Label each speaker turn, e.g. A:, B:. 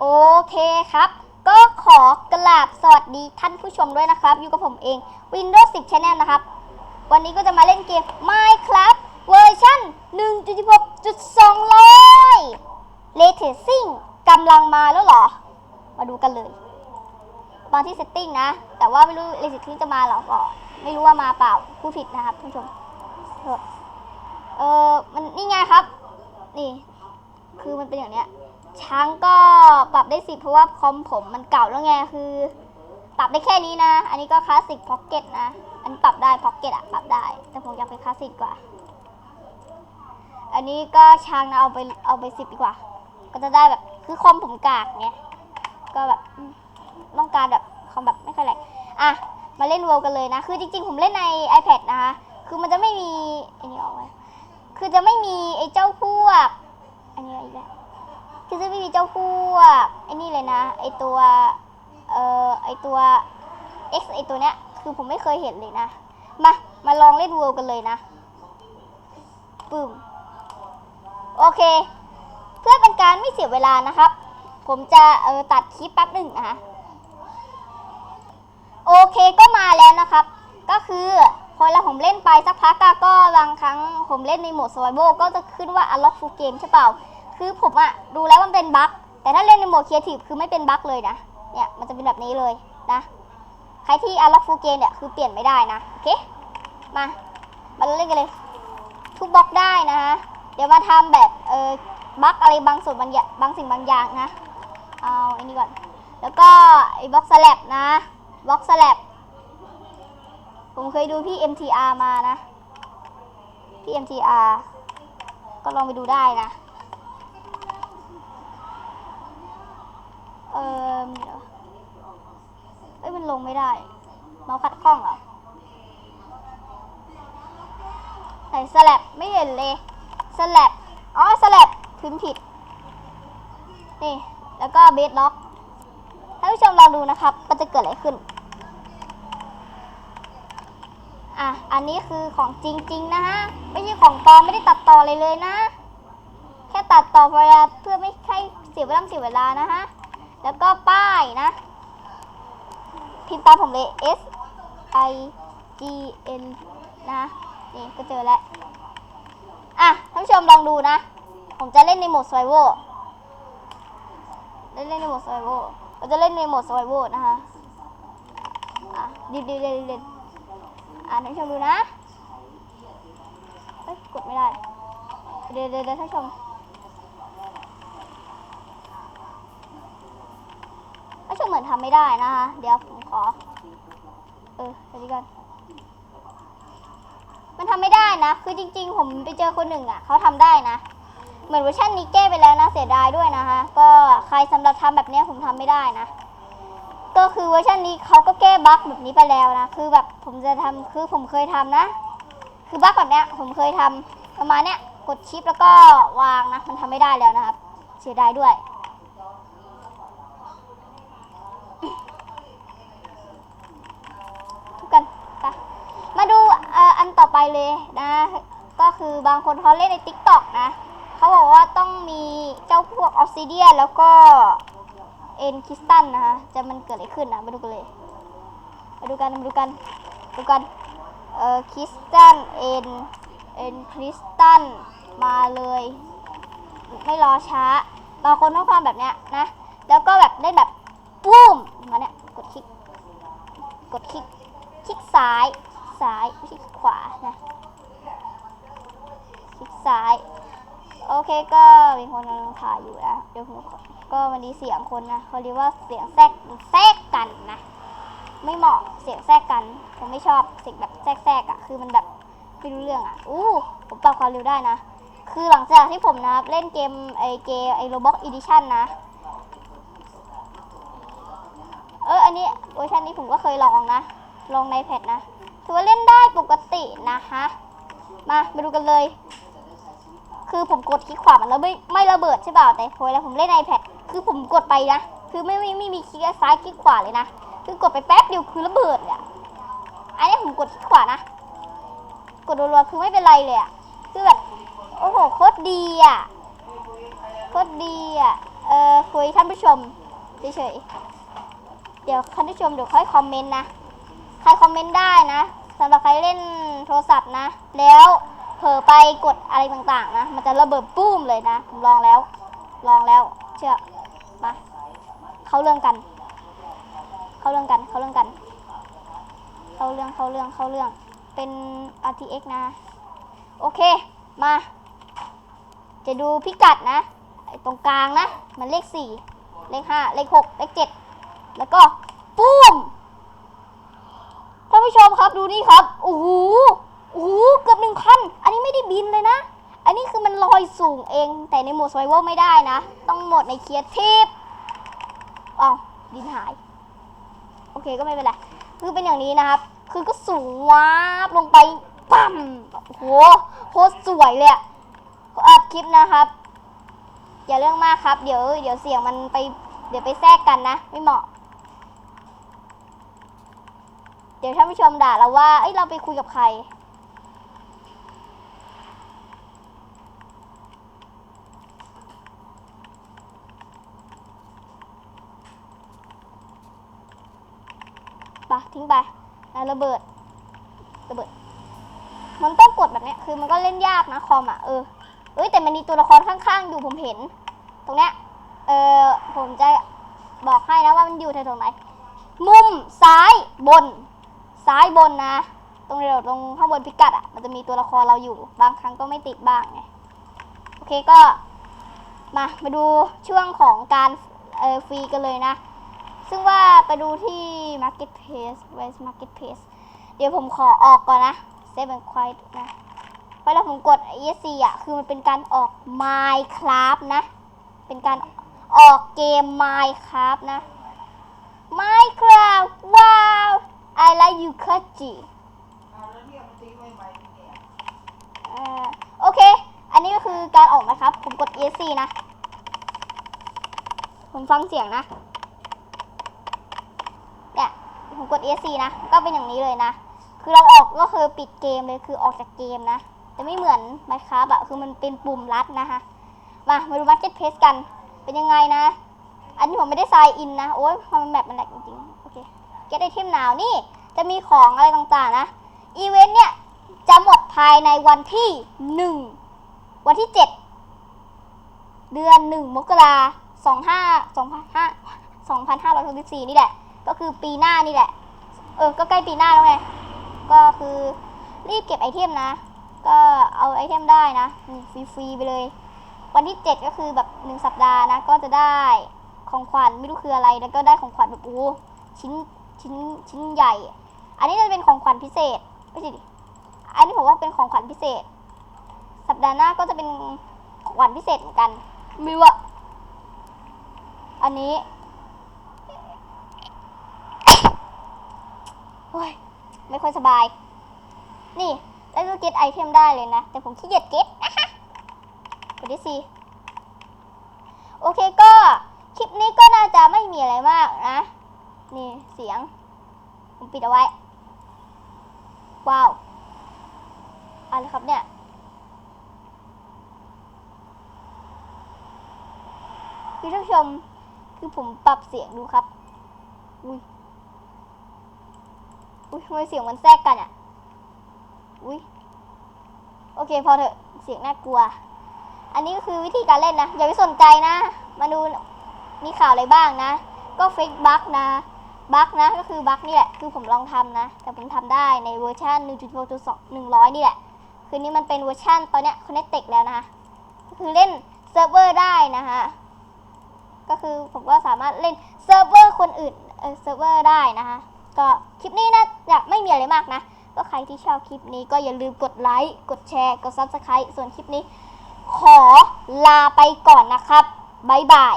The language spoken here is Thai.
A: โอเคครับ ก็ขอกราบสวัสดีท่านผู้ชมด้วยนะครับ อยู่กับผมเอง Windows 10 Channel นะครับ วันนี้ก็จะมาเล่นเกม Minecraft เวอร์ชัน1.16.200 Ray Tracing กำลังมาแล้วหรอ มาดูกันเลย มาที่ Setting นะ แต่ว่าไม่รู้ Ray Tracing จะมาหรอก็ ไม่รู้ว่ามาเปล่าผู้ผิดนะครับท่านผู้ชม เออมันนี่ไงครับ นี่ คือมันเป็นอย่างเนี้ย ช้างก็ปรับได้สิเพราะว่าคอมผมมันเก่าแล้วไงคือ ปรับได้แค่นี้นะ อันนี้ก็คลาสสิกพ็อกเก็ตนะ อันนปรับได้พ็อกเก็ตอะปรับได้ แต่ผมอยากไปคลาสสิกกว่า อันนี้ก็ช้างนะเอาไปเอาไปสิบดีกว่า ก็จะได้แบบคือคอมผมกากไงก็แบบต้องการแบบคอมแบบไม่ค่อยแรงอะมาเล่นเวลกันเลยนะ คือจริงๆ ผมเล่นใน iPad นะคะ คือมันจะไม่มีอันนี้ออกไว้คือจะไม่มีไอ้เจ้าพวก คือจะไม่มีเจ้าพวกไอ้นี่เลยนะ ไอตัวเอ่อไอตัว X ไอตัวเนี้ยคือผมไม่เคยเห็นเลยนะ มา มาลองเล่นเวิลด์กันเลยนะปึ้มโอเค เพื่อเป็นการไม่เสียเวลานะครับ ผมจะเออตัดคลิปแป๊บหนึ่งนะคะโอเคก็มาแล้วนะครับ ก็คือพอเราผมเล่นไปสักพักก็บางครั้งผมเล่นในโหมด survival ก็จะขึ้นว่า unlock full game ใช่เปล่า คือผมอะดูแล้วมันเป็นบั๊กแต่ถ้าเล่นในโหมด creative คือไม่เป็นบั๊กเลยนะ เนี่ยมันจะเป็นแบบนี้เลยนะ ใครที่ unlock full game เนี่ยคือเปลี่ยนไม่ได้นะ โอเค มา มาเล่นกันเลย ทุกบล็อกได้นะฮะ เดี๋ยวมาทำแบบเออบั๊กอะไรบางส่วนบางอย่างบางสิ่งบางอย่างนะ เอาไอ้นี่ก่อน แล้วก็ไอ้บล็อกสลับนะบล็อกสลับ ผมเคยดูพี่ MTR มานะ พี่ MTR ก็ลองไปดูได้นะ เออมีเหรอเอ้ยมันลงไม่ได้เมาส์ขัดข้องเหรอไหนสลับไม่เห็นเลยสลับอ๋อสลับพิมพ์ผิดนี่แล้วก็เบสล็อกท่านผู้ชมลองดูนะครับมันจะเกิดอะไรขึ้นอะอันนี้คือของจริงๆนะฮะไม่ใช่ของปลอมไม่ได้ตัดต่อเลยเลยนะ แค่ตัดต่อเวลาเพื่อไม่ให้เสียเวลาเสียเวลานะฮะ แล้วก็ป้ายนะ พิมพ์ตามผมเลย S I G N นะนี่ก็เจอแล้ว อะท่านผู้ชมลองดูนะ ผมจะเล่นในโหมด survival เล่นเล่นในโหมด survival เราจะเล่นในโหมด survival นะคะ อะดิบดิบดิดอะท่านผู้ชมดูนะเอ้ยกดไม่ได้ดี๋ยวเดี๋ยวเดี๋ยวท่านผู้ชม เหมือนทำไม่ได้นะคะ เดี๋ยวผมขอ เออเดี๋ยวก่อนมันทำไม่ได้นะ คือจริง ๆ ผมไปเจอคนหนึ่งอะเขาทำได้นะ เหมือนเวอร์ชันนี้แก้ไปแล้วนะเสียดายด้วยนะคะ ก็ใครสำหรับทำแบบเนี้ยผมทำไม่ได้นะ ก็คือเวอร์ชันนี้เขาก็แก้บั๊กแบบนี้ไปแล้วนะ คือแบบผมจะทำคือผมเคยทำนะ คือบั๊กแบบเนี้ยผมเคยทำประมาณเนี้ยกดชิปแล้วก็วางนะ มันทำไม่ได้แล้วนะครับ เสียดายด้วย ทุกกันไปมาดูเอ่ออันต่อไป เลยนะ ก็คือบางคนเขาเล่นใน t ิ k t o k นะเขาบอกว่าต้องมีเจ้าพวกออ s ซิเดียแล้วก็เอ็นคริสตันนะคะจะมันเกิดอะไรขึ้นนะมาดูกันเลยมาดูกันมาดูกันดูกันเอ่อคริสตันเอ็นเอ็นคริสตันมาเลย ไม่รอช้าบางคนต้องทำแบบเนี้ยนะ แล้วก็แบบได้แบบปุ้มมาเนี่ยกดคลิก กดคลิก คลิกซ้าย ซ้ายไม่ใช่คลิกขวานะคลิกซ้าย โอเคก็มีคนกำลังถ่ายอยู่นะเดี๋ยวผมก็วันนี้เสียงคนนะเขาเรียกว่าเสียงแทรกแทรกกันนะ ไม่เหมาะเสียงแทรกกัน ผมไม่ชอบเสียงแบบแทรกแทรกอะคือมันแบบไม่รู้เรื่องอะอู้ผมปรับความเร็วได้นะ คือหลังจากที่ผมนะเล่นเกมไอเกมไอโรบ็อกอีดิชั่นนะ เอออันนี้เวอร์ชันนี้ผมก็เคยลองนะ ลองในแพดนะ ถือว่าเล่นได้ปกตินะคะมามาดูกันเลย คือผมกดคลิกขวามันแล้วไม่ไม่ระเบิดใช่เปล่าแต่พอเวลาผมเล่นในแพดคือผมกดไปนะคือไม่ไม่ไม่มีคลิกซ้ายคลิกขวาเลยนะคือกดไปแป๊บเดียวคือระเบิดเลยอะอันนี้ผมกดคลิกขวานะ กดรัวๆคือไม่เป็นไรเลยอะคือแบบโอ้โหโคตรดีอะโคตรดีอะเอออคุยท่านผู้ชมเฉยๆเดี๋ยวท่านผู้ชมเดี๋ยวค่อยคอมเมนต์นะ ใครคอมเมนต์ได้นะสำหรับใครเล่นโทรศัพท์นะ แล้วเผลอไปกดอะไรต่างๆ นะ มันจะระเบิดปุ้มเลยนะ ผมลองแล้ว ลองแล้ว เชื่อมาเข้าเรื่องกัน เข้าเรื่องกัน เข้าเรื่องกัน เข้าเรื่อง เข้าเรื่อง เข้าเรื่อง เป็น RTX นะ โอเค มา จะดูพิกัดนะ ตรงกลางนะ มันเลขสี่เลขห้าเลขหกเลขเจ็ดแล้วก็ปุ้ม ผู้ชมครับดูนี่ครับโอ้โหโอ้โหเกือบหนึ่งพันอันนี้ไม่ได้บินเลยนะ อันนี้คือมันลอยสูงเอง แต่ในโหมด survival ไม่ได้นะ ต้องโหมดในเคียร์ทีฟอ้าดินหาย โอเคก็ไม่เป็นไร คือเป็นอย่างนี้นะครับ คือก็สูงวาบลงไปปั๊มโอ้โหโคตรสวยเลยอะอัพคลิปนะครับอย่าเรื่องมากครับ เดี๋ยว เดี๋ยวเสียงมันไป เดี๋ยวไปแทรกกันนะ ไม่เหมาะ เดี๋ยวท่านผู้ชมด่าเราว่าเอ้ยเราไปคุยกับใคร ปะทิ้งไปแล้วระเบิด ระเบิด มันต้องกดแบบเนี้ย คือมันก็เล่นยากนะคอมอะ เออ เอ้ยแต่มันมีตัวละครข้างๆ อยู่ผมเห็น ตรงเนี้ย เออผมจะบอกให้นะว่ามันอยู่แถวๆไหน มุมซ้ายบน ซ้ายบนนะ ตรงเดียวตรงข้างบนพิกัดอะ มันจะมีตัวละครเราอยู่ บางครั้งก็ไม่ติดบ้างไง โอเคก็ มา มาดูช่วงของการเออฟรีกันเลยนะ ซึ่งว่าไปดูที่ Marketplace West Marketplace เดี๋ยวผมขอออกก่อนนะ Save and Quiet นะเวลาผมกด ESC อะ คือมันเป็นการออก Minecraft นะ เป็นการออกเกม Minecraft นะ Minecraft ว้าว I like you คัจิเอ่อโอเค อันนี้ก็คือการออกนะครับ ผมกด ESC นะ ผมฟังเสียงนะ เนี่ย ผมกด ESC นะ ก็เป็นอย่างนี้เลยนะ คือเราออกก็คือปิดเกมเลย คือออกจากเกมนะ แต่ไม่เหมือน Minecraft อะคือมันเป็นปุ่มลัดนะคะ มามาดู Marketplace กัน เป็นยังไงนะ อันนี้ผมไม่ได้ sign in นะ โอ้ยมันแบบมันแหลกจริงๆโอเค get item now นี่จะมีของอะไรต่างๆนะอีเวนต์เนี่ยจะหมดภายในวันที่หนึ่งวันที่เจ็ดเดือนหนึ่งมกราสองห้าสองพันห้าสองพันห้าร้อยหกสิบสี่นี่แหละ ก็คือปีหน้านี่แหละ เออ ก็ใกล้ปีหน้าแล้วไง ก็คือรีบเก็บไอเทมนะ ก็เอาไอเทมได้นะนี่ฟรีๆไปเลย วันที่เจ็ดก็คือแบบหนึ่งสัปดาห์นะ ก็จะได้ของขวัญไม่รู้คืออะไร แล้วก็ได้ของขวัญแบบโอ้ชิ้น ชิ้นชิ้นใหญ่ อันนี้จะเป็นของขวัญพิเศษไม่ใช่ดิอันนี้ผมว่าเป็นของขวัญพิเศษ สัปดาห์หน้าก็จะเป็นของขวัญพิเศษเหมือนกันม่รู้ว่าอันนี้โอ้ยไม่ค่อยสบาย นี่แล้ก็เก็ตไอเทมได้เลยนะ แต่ผมขี้เกียจเก็ตนะคะกดดิซีโอเคก็คลิปนี้ก็น่าจะไม่มีอะไรมากนะ นี่เสียง ผมปิดเอาไว้ ว้าวอะไรครับเนี่ยพี่ท่านผู้ชม คือผมปรับเสียงดูครับ อุ้ย อุ้ยทำไมเสียงมันแทรกกันอะ อุ้ย โอเคพอเถอะ เสียงน่ากลัว อันนี้ก็คือวิธีการเล่นนะ อย่าไปสนใจนะ มาดูมีข่าวอะไรบ้างนะ ก็เฟกบั๊กนะ บั๊กนะก็คือบั๊กนี่แหละคือผมลองทำนะ แต่ผมทำได้ในเวอร์ชัน1.6.2 100 นี่แหละ คือนี่มันเป็นเวอร์ชันตอนเนี้ย Connected แล้วนะคะก็คือเล่นเซิร์ฟเวอร์ได้นะคะก็คือผมก็สามารถเล่นเซิร์ฟเวอร์คนอื่นเออเซิร์ฟเวอร์ได้นะคะก็คลิปนี้นะจะไม่มีอะไรมากนะ ก็ใครที่ชอบคลิปนี้ก็อย่าลืมกดไลค์กดแชร์กด Subscribe ส่วนคลิปนี้ ขอลาไปก่อนนะครับบ๊ายบาย